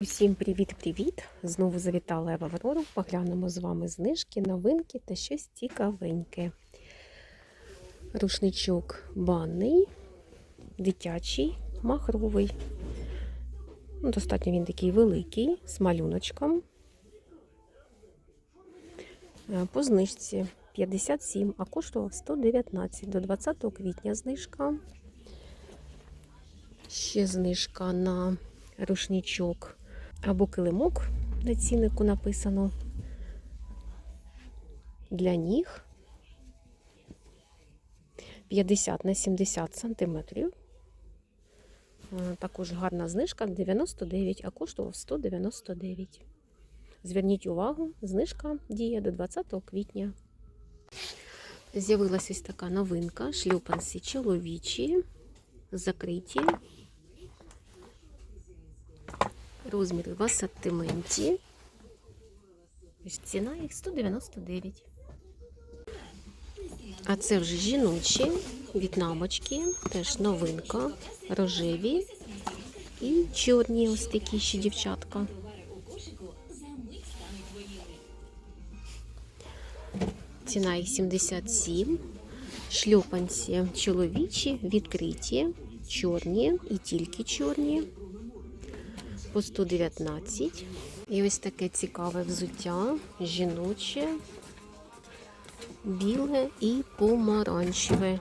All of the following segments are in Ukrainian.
Усім привіт-привіт! Знову завітала я в. Поглянемо з вами знижки, новинки та щось цікавеньке. Рушничок банний, дитячий, махровий. Ну, Достатньо він такий великий, з малюночком. Е, По знижці 57, а коштував 119 до 20 квітня знижка. Ще знижка на рушничок або килимок на ціннику написано для ніг 50 на 70 сантиметрів. Е, Також гарна знижка 99, а коштував 199. Зверніть увагу, знижка діє до 20 квітня. З'явилася ось така новинка: шлюпанці чоловічі, закриті. Розміри в асортименті. Ціна їх 199. А це вже жіночі в'єтнамочки, теж новинка, рожеві і чорні ось такі ще дівчатка. Ціна їх 77. Шльопанці чоловічі, відкриті, чорні і тільки чорні по 119. І ось таке цікаве взуття, жіноче, біле і помаранчеве.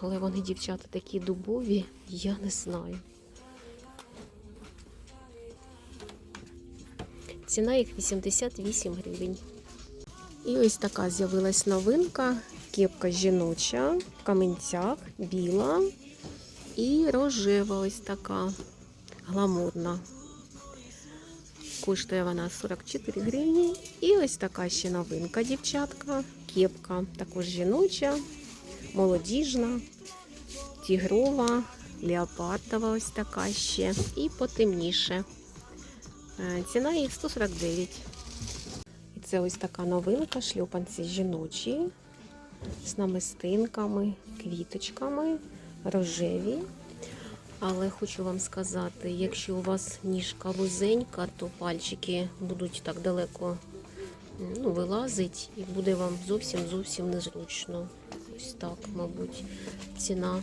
Але вони, дівчата, такі дубові, я не знаю. Ціна їх 88 гривень. І ось така з'явилась новинка. Кепка жіноча в каменцях, біла і рожева ось така гламурна. Коштує вона 44 гривні. І ось така ще новинка, дівчатка. Кепка також жіноча, молодіжна, тігрова, леопардова ось така ще. І потемніше. Е, Ціна їх 149. І це ось така новинка, шльопанці жіночі з намистинками, квіточками рожеві. Але хочу вам сказати, якщо у вас ніжка вузенька, то пальчики будуть так далеко ну, вилазить і буде вам зовсім зовсім незручно. Ось так, мабуть, ціна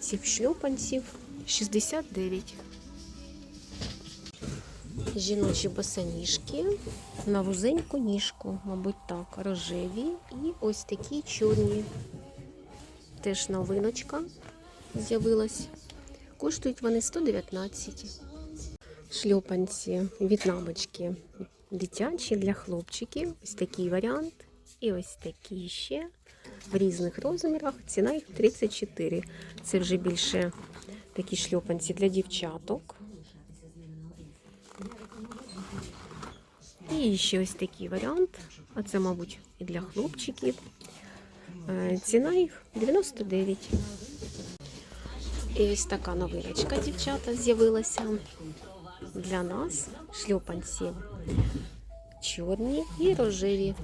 цих шльопанців 69. Жіночі босоніжки на вузеньку ніжку, мабуть, так, рожеві і ось такі чорні. Теж новиночка з'явилась. Коштують вони 119. Шльопанці в'єтнамочки дитячі для хлопчиків. Ось такий варіант. І ось такі ще в різних розмірах. Ціна їх 34. Це вже більше такі шльопанці для дівчаток. І ще ось такий варіант. А це, мабуть, і для хлопчиків. Ціна їх 99. І ось така новиночка, дівчата, з'явилася для нас. Шльопанці чорні і рожеві.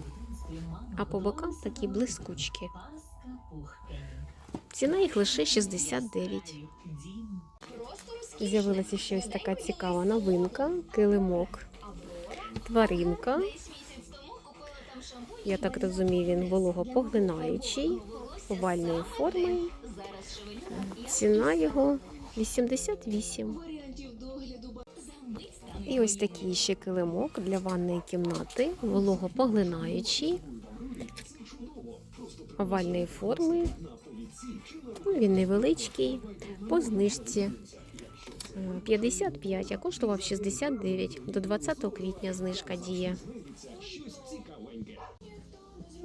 А по бокам такі блискучки. Ціна їх лише 69. З'явилася ще ось така цікава новинка. Килимок. Тваринка. Я так розумію, він вологопоглинаючий, овальної форми. Ціна його 88. І ось такий ще килимок для ванної кімнати, вологопоглинаючий, овальної форми. Ну, Він невеличкий, по знижці е, 55, а коштував 69. До 20 квітня знижка діє.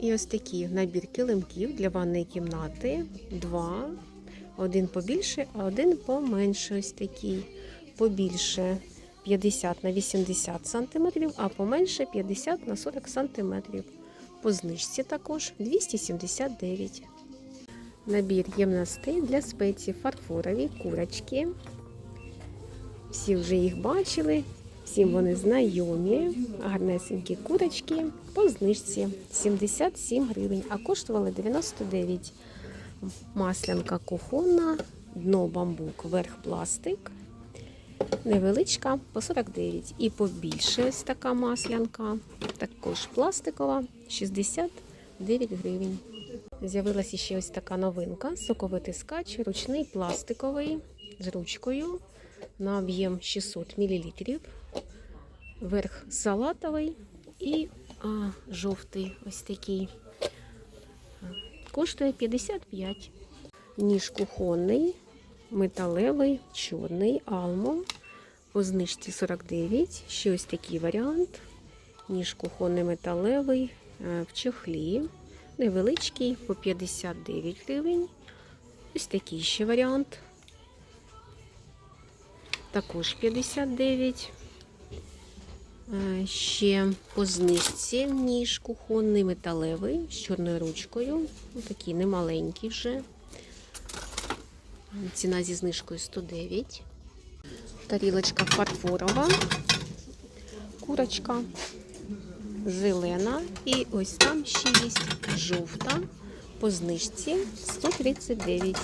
І ось такий набір килимків для ванної кімнати. Два. Один побільше, а один поменше. Ось такий. Побільше 50 на 80 см, а поменше 50 на 40 см. По знижці також 279. Набір ємностей для спецій фарфорові курочки. Всі вже їх бачили. Всім вони знайомі, гарнесенькі курочки по знижці 77 гривень, а коштували 99. Маслянка кухонна дно бамбук, верх пластик. Невеличка по 49. І побільше ось така маслянка, також пластикова, 69 гривень. З'явилася ще ось така новинка: соковитискач, ручний пластиковий з ручкою на об'єм 600 мл. Верх салатовий і а, жовтий ось такий. Коштує 55. Ніж кухонний, металевий, чорний, алмо. По знижці 49. Ще ось такий варіант. Ніж кухонний металевий е, в чохлі. Невеличкий по 59 гривень. Ось такий ще варіант. Також 59. Е, Ще по знижці ніж кухонний металевий з чорною ручкою. Ось Такий немаленький вже. Ціна зі знижкою 109. Тарілочка фарфорова, курочка зелена. І ось там ще є жовта по знижці 139.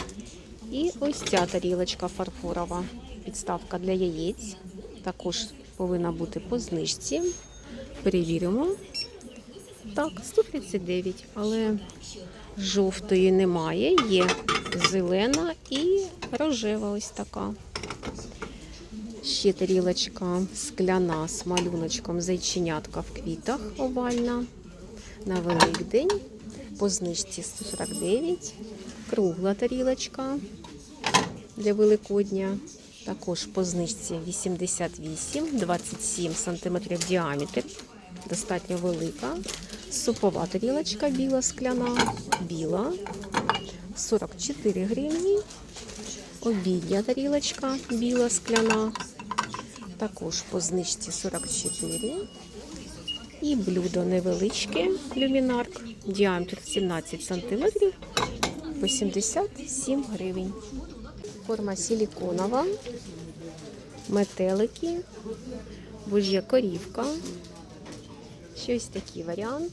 І ось ця тарілочка фарфорова. Підставка для яєць. Також повинна бути по знижці. Перевіримо. Так, 139, але жовтої немає. Є зелена і рожева ось така. Ще тарілочка скляна з малюночком зайченятка в квітах овальна. На Великдень. По знижці 149. Кругла тарілочка для Великодня. Також по знижці 88, 27 см діаметр. Достатньо велика. Супова тарілочка біла скляна, біла. 44 гривні. Обідня тарілочка біла скляна. Також по знижці 44. І блюдо невеличке, люмінарк, діаметр 17 см, 87 гривень. Форма силіконова, метелики, божя корівка. Щось такий варіант.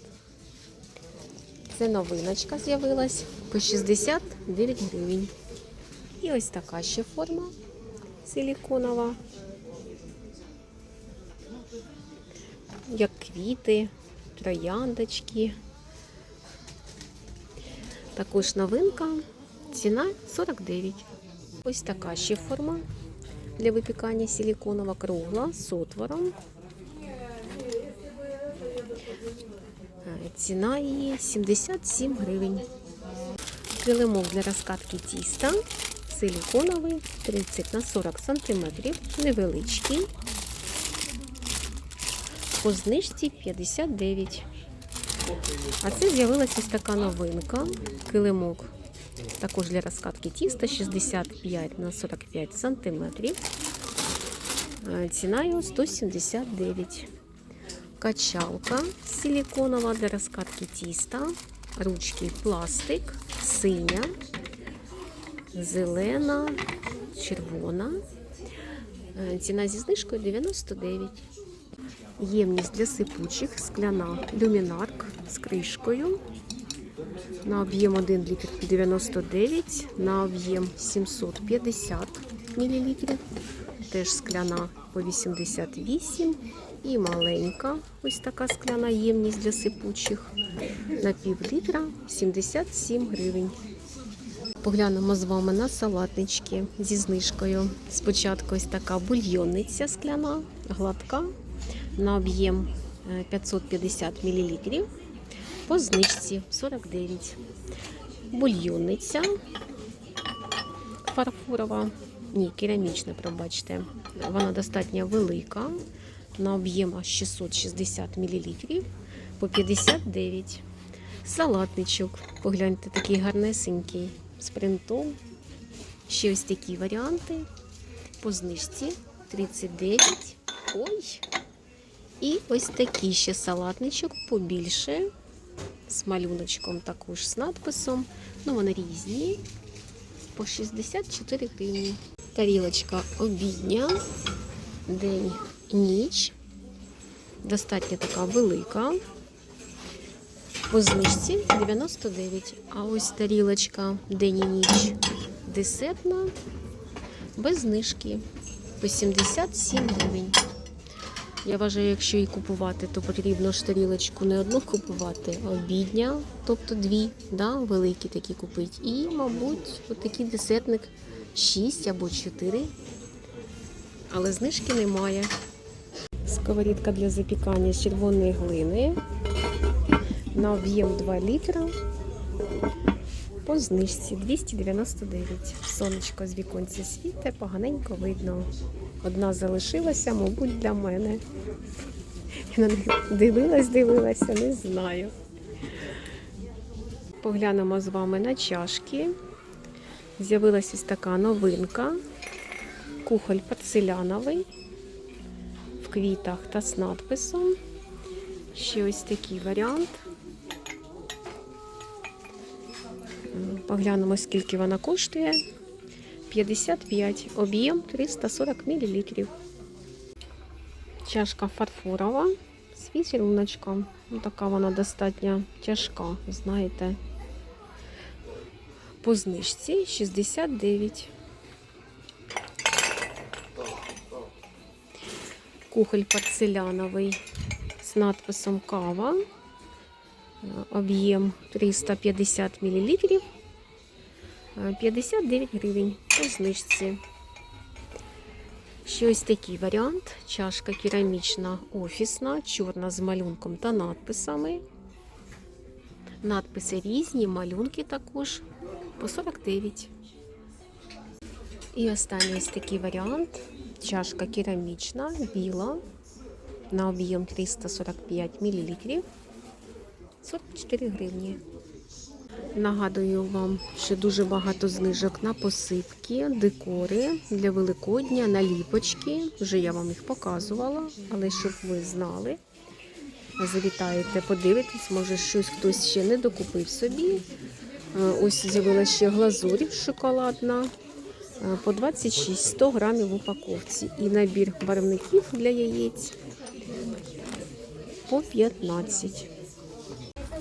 Це новиночка з'явилась по 69 гривень. І ось така ще форма силіконова. Як квіти, трояндочки. Також новинка. Ціна 49. Ось така ще форма для випікання силіконова кругла з отвором. Е, Ціна її 77 гривень. Килимок для розкатки тіста. Силіконовий 30 на 40 см. Невеличкий. По знижці 59. А це з'явилася ось така новинка. Килимок. Також для розкатки тіста 65 на 45 сантиметрів. Е, Ціна його 179. Качалка силіконова для розкатки тіста. Ручки пластик, синя, зелена, червона. Е, Ціна зі знижкою 99. Ємність для сипучих, скляна люмінарк з кришкою. На об'єм 1 літр 99, на об'єм 750 мл. Теж скляна по 88 і маленька ось така скляна ємність для сипучих на пів літра 77 гривень. Поглянемо з вами на салатнички зі знижкою. Спочатку ось така бульйонниця скляна, гладка, на об'єм е, 550 мл. По знижці 49. Бульйонниця фарфорова, ні, керамічна, пробачте. Вона достатньо велика, на об'єм 660 мл по 59. Салатничок, погляньте, такий гарнесенький з принтом. Ще ось такі варіанти. По знижці 39. Ой! І ось такий ще салатничок побільше. З малюночком також з надписом. Ну, вони різні. По 64 гривні. Тарілочка обідня, день ніч. Достатньо така велика. По знижці 99. А ось тарілочка день і ніч десертна без знижки. 87 гривень. Я вважаю, якщо її купувати, то потрібно ж тарілочку не одну купувати, а обідня, тобто дві, да, великі такі купити. І, мабуть, отакий десертник 6 або 4. Але знижки немає. Сковорідка для запікання з червоної глини на об'єм 2 літра. По знижці 299. Сонечко з віконця світе, поганенько видно. Одна залишилася, мабуть, для мене. Я на них дивилась, дивилася, не знаю. Поглянемо з вами на чашки. З'явилася така новинка. Кухоль порцеляновий в квітах та з надписом. Ще ось такий варіант. Поглянемо, скільки вона коштує. 55, об'єм 340 мл. Чашка фарфорова з візеруночком. Ну, така вона достатньо тяжка, знаєте. По знижці 69. Кухоль порцеляновий з надписом кава. Об'єм 350 мл. 59 гривень по знижці. Ще ось такий варіант. Чашка керамічна офісна, чорна з малюнком та надписами. Надписи різні, малюнки також по 49. І останній ось такий варіант. Чашка керамічна, біла, на об'єм 345 мл. 44 гривні. Нагадую вам, що дуже багато знижок на посипки, декори для Великодня, наліпочки. Вже я вам їх показувала, але щоб ви знали. Завітаєте, подивитесь, може щось хтось ще не докупив собі. Е, Ось з'явилася ще глазурь шоколадна е, по 26 100 грамів в упаковці. І набір барвників для яєць по 15.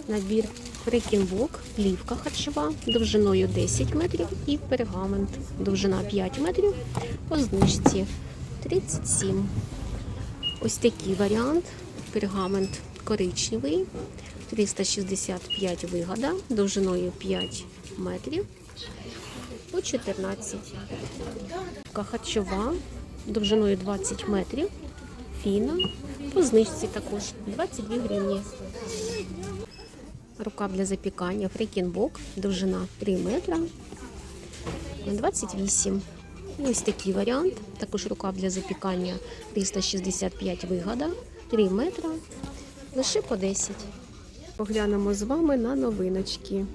Набір Фрикінбок, плівка харчова довжиною 10 метрів і пергамент. Довжина 5 метрів по знижці 37. Ось такий варіант. Пергамент коричневий, 365 вигода, довжиною 5 метрів по 14. Плівка харчова довжиною 20 метрів. Фіна по знижці також 22 гривні. Рукав для запікання фрикінбок, довжина 3 метра 28. Ось такий варіант. Також рукав для запікання 365 вигода, 3 метра, лише по 10. Поглянемо з вами на новиночки.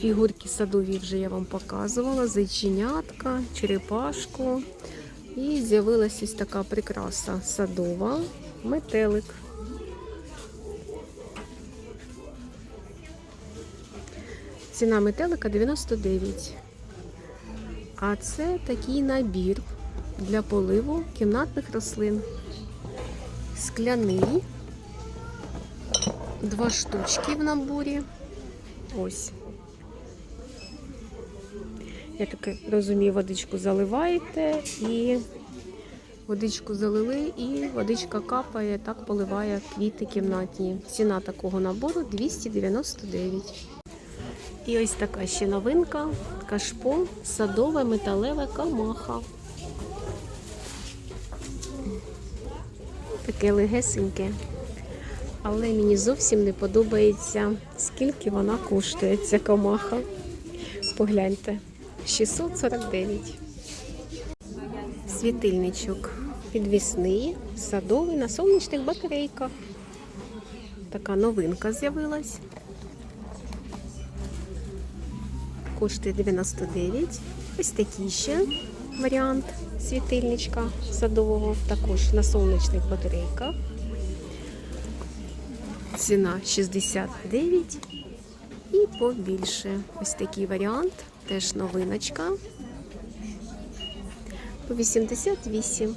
Фігурки садові вже я вам показувала, зайченятка, черепашку. І з'явилася ось така прикраса садова, метелик. Ціна метелика 99. А це такий набір для поливу кімнатних рослин. Скляний. Два штучки в наборі. Ось. Я таке розумію, водичку заливаєте і водичку залили, і водичка капає, так поливає квіти кімнатні. Ціна такого набору 299. І ось така ще новинка. Кашпо, садове металеве камаха. Таке легесеньке. Але мені зовсім не подобається, скільки вона коштує, ця камаха. Погляньте. 649. Світильничок підвісний, садовий на сонячних батарейках. Така новинка з'явилась. Коштує 99. Ось такий ще варіант світильничка садового, також на сонячних батарейках. Ціна 69 і побільше. Ось такий варіант, теж новиночка. По 88.